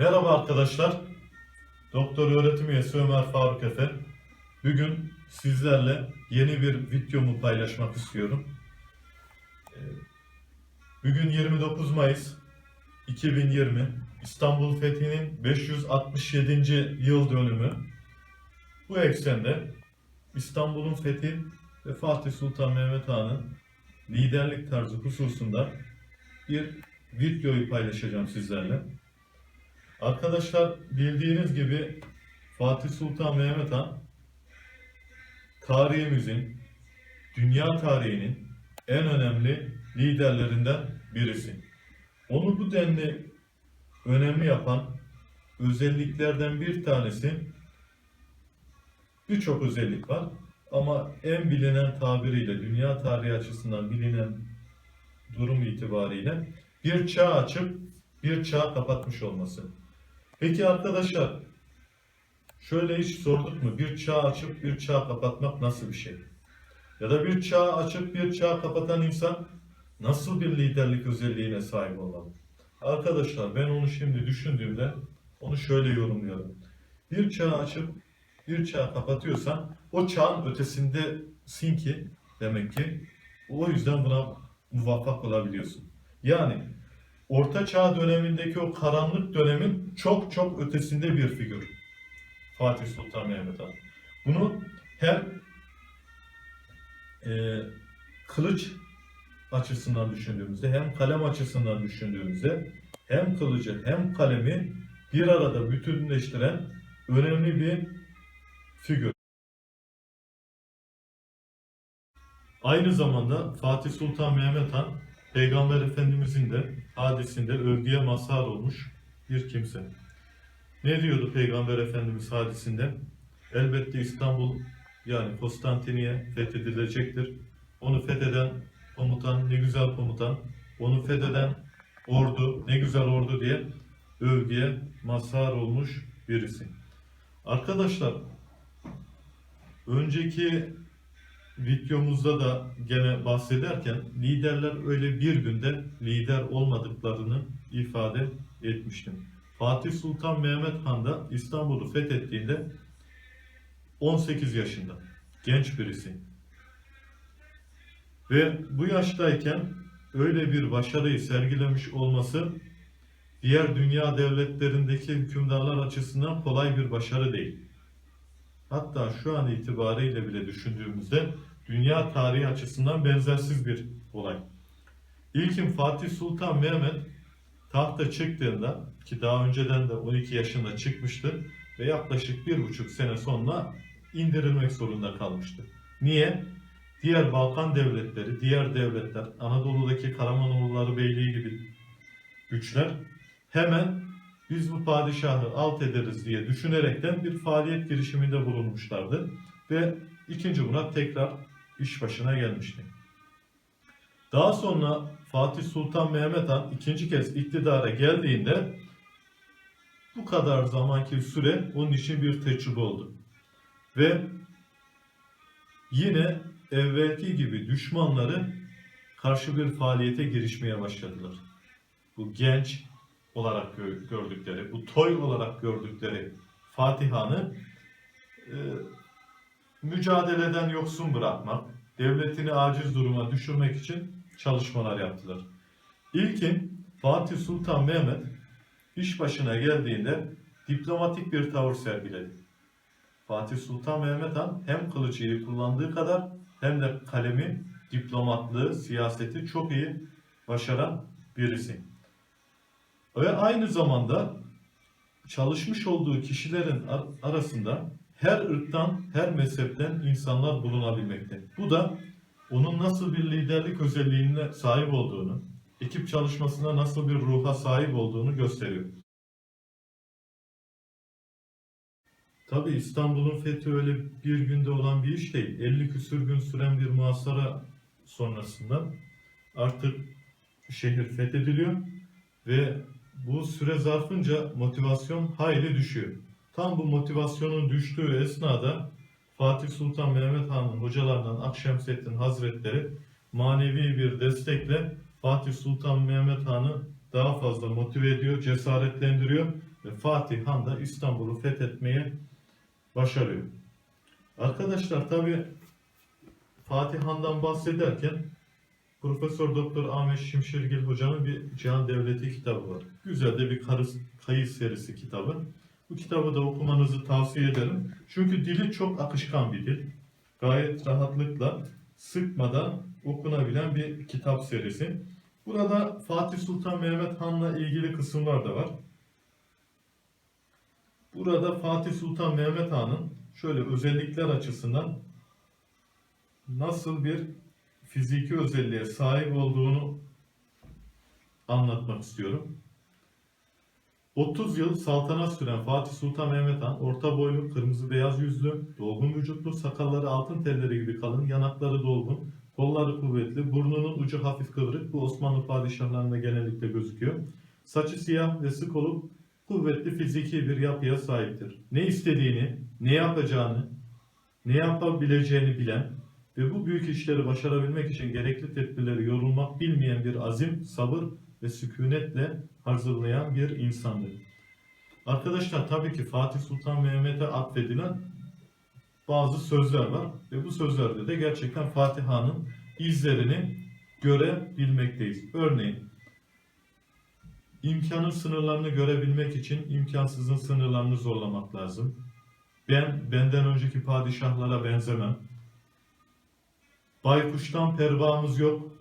Merhaba arkadaşlar. Doktor öğretim üyesi Ömer Faruk Efe. Bugün sizlerle yeni bir videomu paylaşmak istiyorum. Ee, Bugün 29 Mayıs 2020 İstanbul Fethi'nin 567. yıl dönümü. Bu eksende İstanbul'un fethi ve Fatih Sultan Mehmet Han'ın liderlik tarzı hususunda bir videoyu paylaşacağım sizlerle. Arkadaşlar bildiğiniz gibi Fatih Sultan Mehmet Han tarihimizin, dünya tarihinin en önemli liderlerinden birisi. Onu bu denli önemli yapan özelliklerden bir tanesi birçok özellik var ama en bilinen tabiriyle dünya tarihi açısından bilinen durum itibariyle bir çağ açıp bir çağ kapatmış olması. Peki arkadaşlar şöyle hiç sorduk mu? Bir çağ açıp bir çağ kapatmak nasıl bir şey? Ya da bir çağ açıp bir çağ kapatan insan nasıl bir liderlik özelliğine sahip olmalı? Arkadaşlar ben onu şimdi düşündüğümde onu şöyle yorumluyorum. Bir çağ açıp bir çağ kapatıyorsan o çağın ötesindesin ki demek ki o yüzden buna muvaffak olabiliyorsun. Yani Orta Çağ dönemindeki o karanlık dönemin çok çok ötesinde bir figür. Fatih Sultan Mehmet Han. Bunu hem e, kılıç açısından düşündüğümüzde hem kalem açısından düşündüğümüzde hem kılıcı hem kalemi bir arada bütünleştiren önemli bir figür. Aynı zamanda Fatih Sultan Mehmet Han Peygamber Efendimizin de hadisinde övgüye mazhar olmuş bir kimse. Ne diyordu Peygamber Efendimiz hadisinde? Elbette İstanbul yani Konstantiniye fethedilecektir. Onu fetheden komutan ne güzel komutan, onu fetheden ordu ne güzel ordu diye övgüye mazhar olmuş birisi. Arkadaşlar önceki videomuzda da gene bahsederken liderler öyle bir günde lider olmadıklarını ifade etmiştim. Fatih Sultan Mehmet Han da İstanbul'u fethettiğinde 18 yaşında genç birisi. Ve bu yaştayken öyle bir başarıyı sergilemiş olması diğer dünya devletlerindeki hükümdarlar açısından kolay bir başarı değil. Hatta şu an itibariyle bile düşündüğümüzde dünya tarihi açısından benzersiz bir olay. İlkin Fatih Sultan Mehmet tahta çıktığında ki daha önceden de 12 yaşında çıkmıştı ve yaklaşık bir buçuk sene sonra indirilmek zorunda kalmıştı. Niye? Diğer Balkan devletleri, diğer devletler, Anadolu'daki Karamanoğulları Beyliği gibi güçler hemen biz bu padişahı alt ederiz diye düşünerekten bir faaliyet girişiminde bulunmuşlardı ve ikinci Murat tekrar iş başına gelmişti. Daha sonra Fatih Sultan Mehmet Han ikinci kez iktidara geldiğinde bu kadar zamanki süre onun için bir tecrübe oldu. Ve yine evvelki gibi düşmanları karşı bir faaliyete girişmeye başladılar. Bu genç olarak gördükleri, bu toy olarak gördükleri Fatih Han'ı e, mücadeleden yoksun bırakmak, devletini aciz duruma düşürmek için çalışmalar yaptılar. İlkin Fatih Sultan Mehmet iş başına geldiğinde diplomatik bir tavır sergiledi. Fatih Sultan Mehmet Han hem kılıcıyı kullandığı kadar hem de kalemi, diplomatlığı, siyaseti çok iyi başaran birisi. Ve aynı zamanda çalışmış olduğu kişilerin arasında her ırktan, her mezhepten insanlar bulunabilmekte. Bu da onun nasıl bir liderlik özelliğine sahip olduğunu, ekip çalışmasına nasıl bir ruha sahip olduğunu gösteriyor. Tabi İstanbul'un fethi öyle bir günde olan bir iş değil. 50 küsür gün süren bir muhasara sonrasında artık şehir fethediliyor ve bu süre zarfınca motivasyon hayli düşüyor. Tam bu motivasyonun düştüğü esnada Fatih Sultan Mehmet Han'ın hocalarından Akşemseddin Hazretleri manevi bir destekle Fatih Sultan Mehmet Han'ı daha fazla motive ediyor, cesaretlendiriyor ve Fatih Han da İstanbul'u fethetmeye başarıyor. Arkadaşlar tabi Fatih Han'dan bahsederken Profesör Doktor Ahmet Şimşirgil Hoca'nın bir Cihan Devleti kitabı var. Güzel de bir karı, kayıt serisi kitabı. Bu kitabı da okumanızı tavsiye ederim. Çünkü dili çok akışkan bir dil. Gayet rahatlıkla, sıkmadan okunabilen bir kitap serisi. Burada Fatih Sultan Mehmet Han'la ilgili kısımlar da var. Burada Fatih Sultan Mehmet Han'ın şöyle özellikler açısından nasıl bir fiziki özelliğe sahip olduğunu anlatmak istiyorum. 30 yıl saltanat süren Fatih Sultan Mehmet Han, orta boylu, kırmızı beyaz yüzlü, dolgun vücutlu, sakalları altın telleri gibi kalın, yanakları dolgun, kolları kuvvetli, burnunun ucu hafif kıvrık, bu Osmanlı padişahlarında genellikle gözüküyor. Saçı siyah ve sık olup kuvvetli fiziki bir yapıya sahiptir. Ne istediğini, ne yapacağını, ne yapabileceğini bilen ve bu büyük işleri başarabilmek için gerekli tedbirleri yorulmak bilmeyen bir azim, sabır ve sükunetle hazırlayan bir insandı. Arkadaşlar tabii ki Fatih Sultan Mehmet'e atfedilen bazı sözler var ve bu sözlerde de gerçekten Fatih Han'ın izlerini görebilmekteyiz. Örneğin imkanın sınırlarını görebilmek için imkansızın sınırlarını zorlamak lazım. Ben benden önceki padişahlara benzemem. Baykuştan pervamız yok.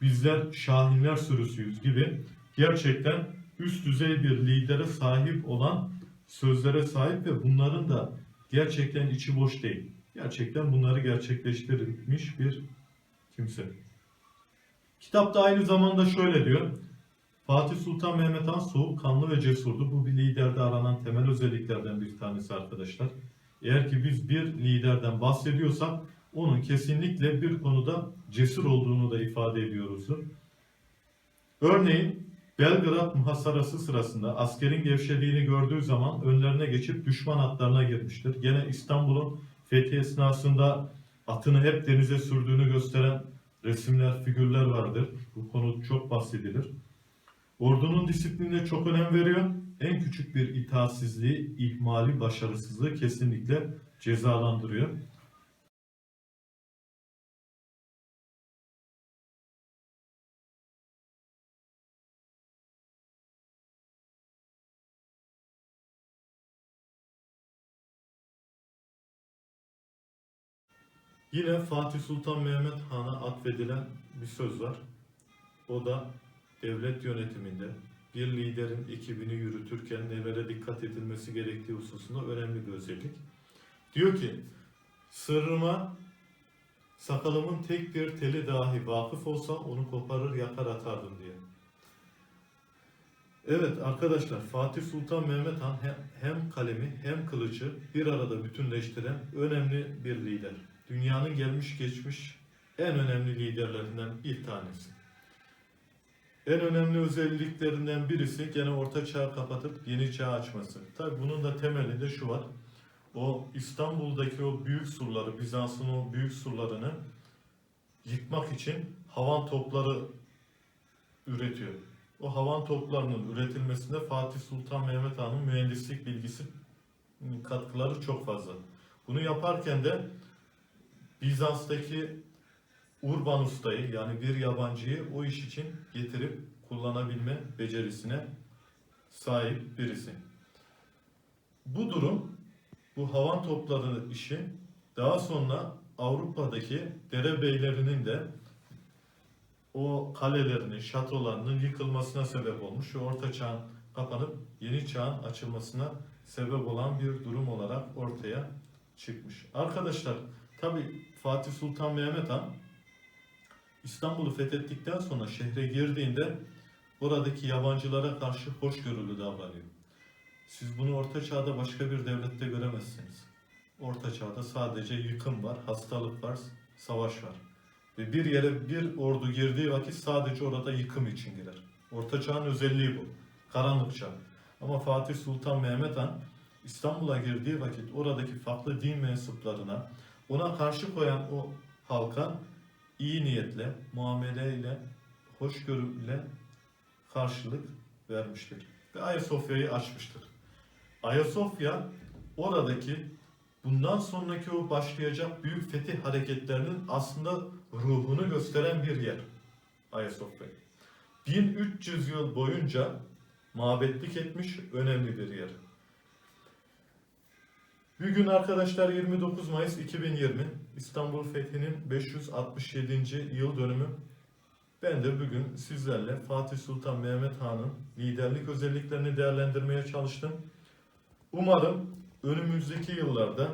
Bizler şahinler sürüsüyüz gibi gerçekten üst düzey bir lidere sahip olan sözlere sahip ve bunların da gerçekten içi boş değil. Gerçekten bunları gerçekleştirmiş bir kimse. Kitapta aynı zamanda şöyle diyor. Fatih Sultan Mehmet Han soğukkanlı ve cesurdu. Bu bir liderde aranan temel özelliklerden bir tanesi arkadaşlar. Eğer ki biz bir liderden bahsediyorsak onun kesinlikle bir konuda cesur olduğunu da ifade ediyoruzdur. Örneğin Belgrad muhasarası sırasında askerin gevşediğini gördüğü zaman önlerine geçip düşman atlarına girmiştir. Gene İstanbul'un fethi esnasında atını hep denize sürdüğünü gösteren resimler, figürler vardır. Bu konu çok bahsedilir. Ordunun disiplinine çok önem veriyor. En küçük bir itaatsizliği, ihmali, başarısızlığı kesinlikle cezalandırıyor. Yine Fatih Sultan Mehmet Han'a atfedilen bir söz var. O da devlet yönetiminde bir liderin ekibini yürütürken nelere dikkat edilmesi gerektiği hususunda önemli bir özellik. Diyor ki, sırrıma sakalımın tek bir teli dahi vakıf olsa onu koparır yakar atardım diye. Evet arkadaşlar Fatih Sultan Mehmet Han hem, kalemi hem kılıcı bir arada bütünleştiren önemli bir lider. Dünyanın gelmiş geçmiş en önemli liderlerinden bir tanesi. En önemli özelliklerinden birisi gene orta çağı kapatıp yeni çağ açması. Tabi bunun da temelinde şu var. O İstanbul'daki o büyük surları, Bizans'ın o büyük surlarını yıkmak için havan topları üretiyor. O havan toplarının üretilmesinde Fatih Sultan Mehmet Han'ın mühendislik bilgisi katkıları çok fazla. Bunu yaparken de Bizans'taki Urban ustayı yani bir yabancıyı o iş için getirip kullanabilme becerisine sahip birisi. Bu durum, bu havan topları işi daha sonra Avrupa'daki derebeylerinin de o kalelerinin, şatolarının yıkılmasına sebep olmuş ve Orta Çağ'ın kapanıp yeni çağın açılmasına sebep olan bir durum olarak ortaya çıkmış. Arkadaşlar tabi Fatih Sultan Mehmet Han İstanbul'u fethettikten sonra şehre girdiğinde oradaki yabancılara karşı hoşgörülü davranıyor. Siz bunu Orta Çağ'da başka bir devlette göremezsiniz. Orta Çağ'da sadece yıkım var, hastalık var, savaş var. Ve bir yere bir ordu girdiği vakit sadece orada yıkım için girer. Orta Çağ'ın özelliği bu. Karanlık çağ. Ama Fatih Sultan Mehmet Han İstanbul'a girdiği vakit oradaki farklı din mensuplarına, ona karşı koyan o halka iyi niyetle, muameleyle, hoşgörüyle karşılık vermiştir. ve Ayasofya'yı açmıştır. Ayasofya oradaki bundan sonraki o başlayacak büyük fetih hareketlerinin aslında ruhunu gösteren bir yer. Ayasofya. 1300 yıl boyunca mabetlik etmiş önemli bir yer. Bugün arkadaşlar 29 Mayıs 2020 İstanbul Fethi'nin 567. yıl dönümü. Ben de bugün sizlerle Fatih Sultan Mehmet Han'ın liderlik özelliklerini değerlendirmeye çalıştım. Umarım önümüzdeki yıllarda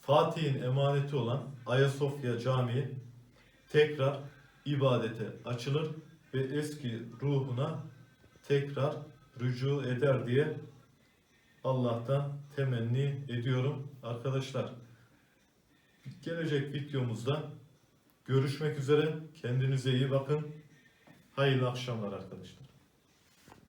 Fatih'in emaneti olan Ayasofya Camii tekrar ibadete açılır ve eski ruhuna tekrar rücu eder diye Allah'tan temenni ediyorum. Arkadaşlar gelecek videomuzda görüşmek üzere. Kendinize iyi bakın. Hayırlı akşamlar arkadaşlar.